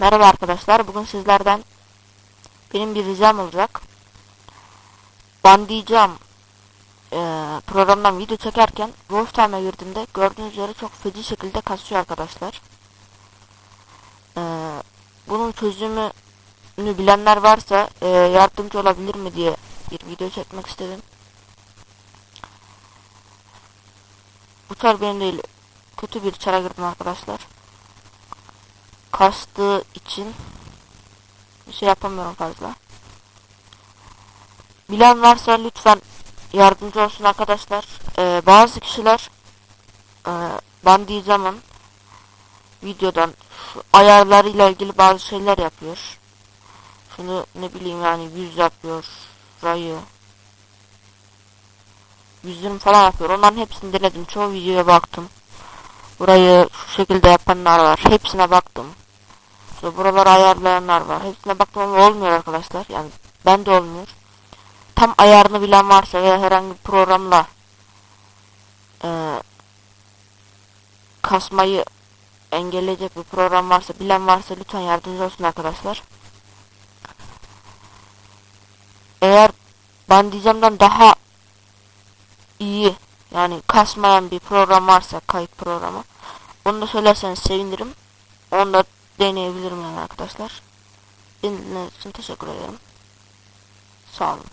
Merhaba arkadaşlar. Bugün sizlerden benim bir ricam olacak. Bandicam eee programdan video çekerken Wolf Time'a girdiğimde gördüğünüz üzere çok feci şekilde kasıyor arkadaşlar. Eee, bunun çözümünü bilenler varsa eee, yardımcı olabilir mi diye bir video çekmek istedim. Bu çar benim değil. Kötü bir çara girdim arkadaşlar kastığı için bir şey yapamıyorum fazla. Bilen varsa lütfen yardımcı olsun arkadaşlar. Ee, bazı kişiler e, Bandicam'ın videodan şu ayarlarıyla ilgili bazı şeyler yapıyor. Şunu ne bileyim yani yüz yapıyor. Rayı. Yüzüm falan yapıyor. Onların hepsini denedim. Çoğu videoya baktım. Burayı şu şekilde yapanlar var. Hepsine baktım. İşte buraları ayarlayanlar var. Hepsine baktım ama olmuyor arkadaşlar. Yani ben de olmuyor. Tam ayarını bilen varsa veya herhangi bir programla e, kasmayı engelleyecek bir program varsa, bilen varsa lütfen yardımcı olsun arkadaşlar. Eğer Bandicam'dan daha iyi yani kasmayan bir program varsa kayıt programı onu da söylerseniz sevinirim. Onu da deneyebilirim yani arkadaşlar. Dinlediğiniz için teşekkür ederim. Sağ olun.